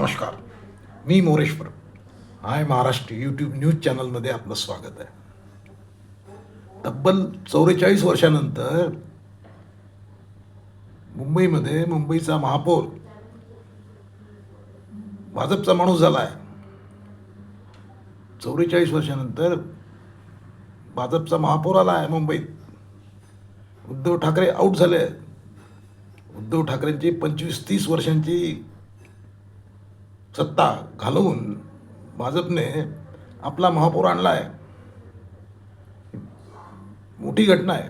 नमस्कार. मी Moreshwar Hi Maharashtra YouTube news चॅनलमध्ये आपलं स्वागत आहे. तब्बल चौवेचाळीस वर्षानंतर मुंबईमध्ये मुंबईचा महापौर भाजपचा माणूस झाला आहे. चौवेचाळीस वर्षानंतर भाजपचा महापौर आला आहे मुंबईत. उद्धव ठाकरे आऊट झाले आहेत. उद्धव ठाकरेंची पंचवीस तीस वर्षांची सत्ता घालवून भाजपने आपला महापौर आणला आहे मोठी घटना आहे.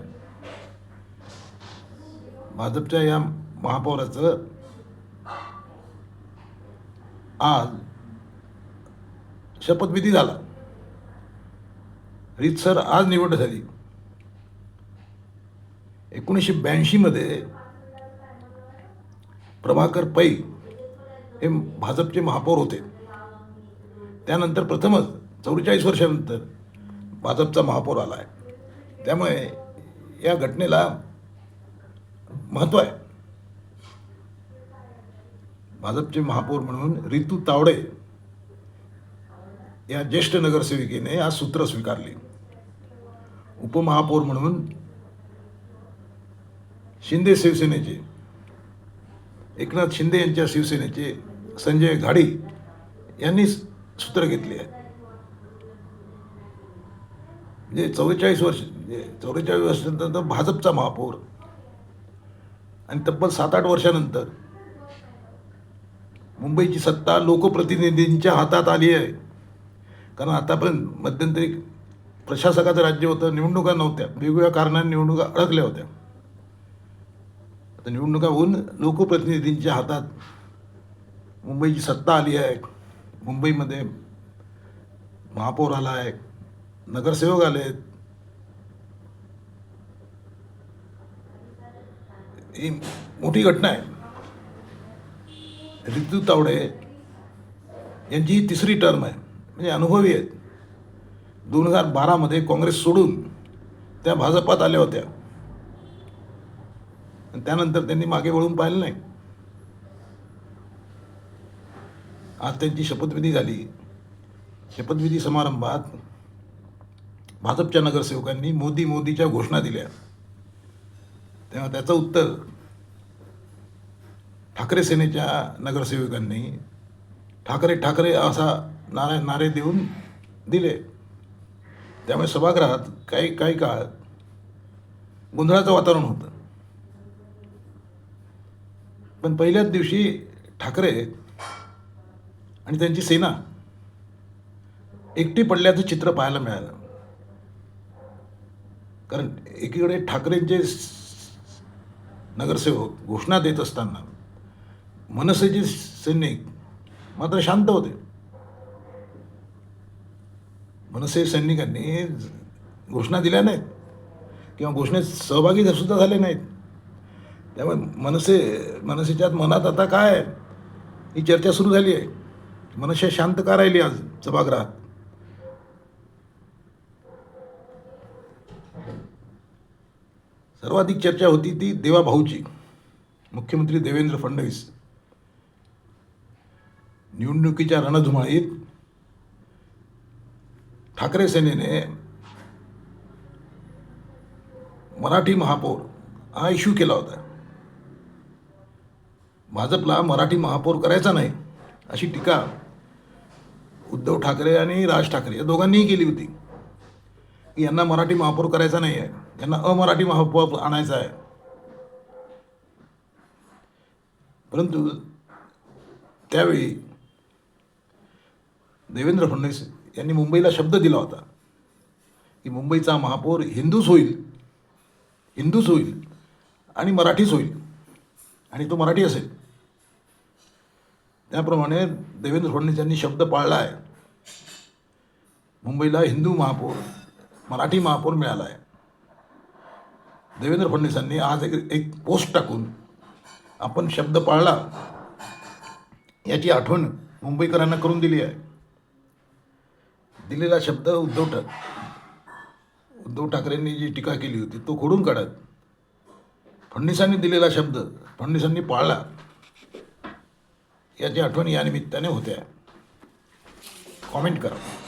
भाजपच्या या महापौराचं आज शपथविधी झाला. सर आज निवड झाली. एकोणीसशे ब्याऐंशीमध्ये प्रभाकर पै हे भाजपचे महापौर होते. त्यानंतर प्रथमच चौवेचाळीस वर्षानंतर भाजपचा महापौर आला आहे. त्यामुळे या घटनेला महत्त्व आहे. भाजपचे महापौर म्हणून रितू तावडे या ज्येष्ठ नगरसेविकेने आज सूत्र स्वीकारली. उपमहापौर म्हणून शिंदे शिवसेनेचे एकनाथ शिंदे यांच्या शिवसेनेचे संजय घाडी यांनी सूत्र घेतली आहे. म्हणजे चौवेचाळीस वर्ष म्हणजे चौवेचाळीस वर्षानंतर भाजपचा महापौर आणि तब्बल सात आठ वर्षानंतर मुंबईची सत्ता लोकप्रतिनिधींच्या हातात आली आहे. कारण आतापर्यंत मध्यंतरी प्रशासकाचं राज्य होतं निवडणुका नव्हत्या. वेगवेगळ्या कारणाने निवडणुका अडकल्या होत्या. आता निवडणुका होऊन लोकप्रतिनिधींच्या हातात मुंबईची सत्ता आली आहे. मुंबईमध्ये महापौर आला आहे. नगरसेवक आले आहेत. ही मोठी घटना आहे. रितू तावडे यांची ही तिसरी टर्म आहे. म्हणजे अनुभवी आहेत. दोन हजार बारामध्ये काँग्रेस सोडून त्या भाजपात आल्या होत्या. आणि त्यानंतर त्यांनी मागे वळून पाहिलं नाही. आज त्यांची शपथविधी झाली. शपथविधी समारंभात भाजपच्या नगरसेवकांनी मोदी मोदीच्या घोषणा दिल्या. तेव्हा त्याचं उत्तर ठाकरे सेनेच्या नगरसेवकांनी ठाकरे ठाकरे असा नारे नारे देऊन दिले. त्यामुळे सभागृहात काही काही काळ गोंधळाचं वातावरण होतं. पण पहिल्याच दिवशी ठाकरे आणि त्यांची सेना एकटी पडल्याचं चित्र पाहायला मिळालं. कारण एकीकडे ठाकरेंचे नगरसेवक घोषणा देत असताना मनसेचे सैनिक मात्र शांत होते. मनसे सैनिकांनी घोषणा दिल्या नाहीत. किंवा घोषणेत सहभागी सुद्धा झाले नाहीत. त्यामुळे मनसे मनसेच्यात मनात आता काय? आहे ही चर्चा सुरू झाली आहे. मनसे शांत का राहिली आज सभागृहात? सर्वाधिक चर्चा होती ती देवा भाऊची मुख्यमंत्री देवेंद्र फडणवीस. निवडणुकीच्या रणधुमाळीत ठाकरे सेनेने मराठी महापौर हा इश्यू केला होता. भाजपला मराठी महापौर करायचा नाही अशी टीका उद्धव ठाकरे आणि राज ठाकरे या दोघांनीही केली होती. की यांना मराठी महापौर करायचा नाही आहे यांना अमराठी महापौर आणायचा आहे. परंतु त्यावेळी देवेंद्र फडणवीस यांनी मुंबईला शब्द दिला होता की मुंबईचा महापौर हिंदूच होईल हिंदूच होईल आणि मराठीच होईल आणि तो मराठी असेल. त्याप्रमाणे देवेंद्र फडणवीस यांनी शब्द पाळला आहे मुंबईला हिंदू महापौर मराठी महापौर मिळाला आहे देवेंद्र फडणवीसांनी आज एक एक पोस्ट टाकून आपण शब्द पाळला. याची आठवण मुंबईकरांना करून दिली आहे. दिलेला शब्द उद्धव ठाक उद्धव ठाकरेंनी जी टीका केली होती तो खोडून काढत फडणवीसांनी दिलेला शब्द फडणवीसांनी पाळला. याची आठवण या निमित्ताने होत्या. कॉमेंट करा.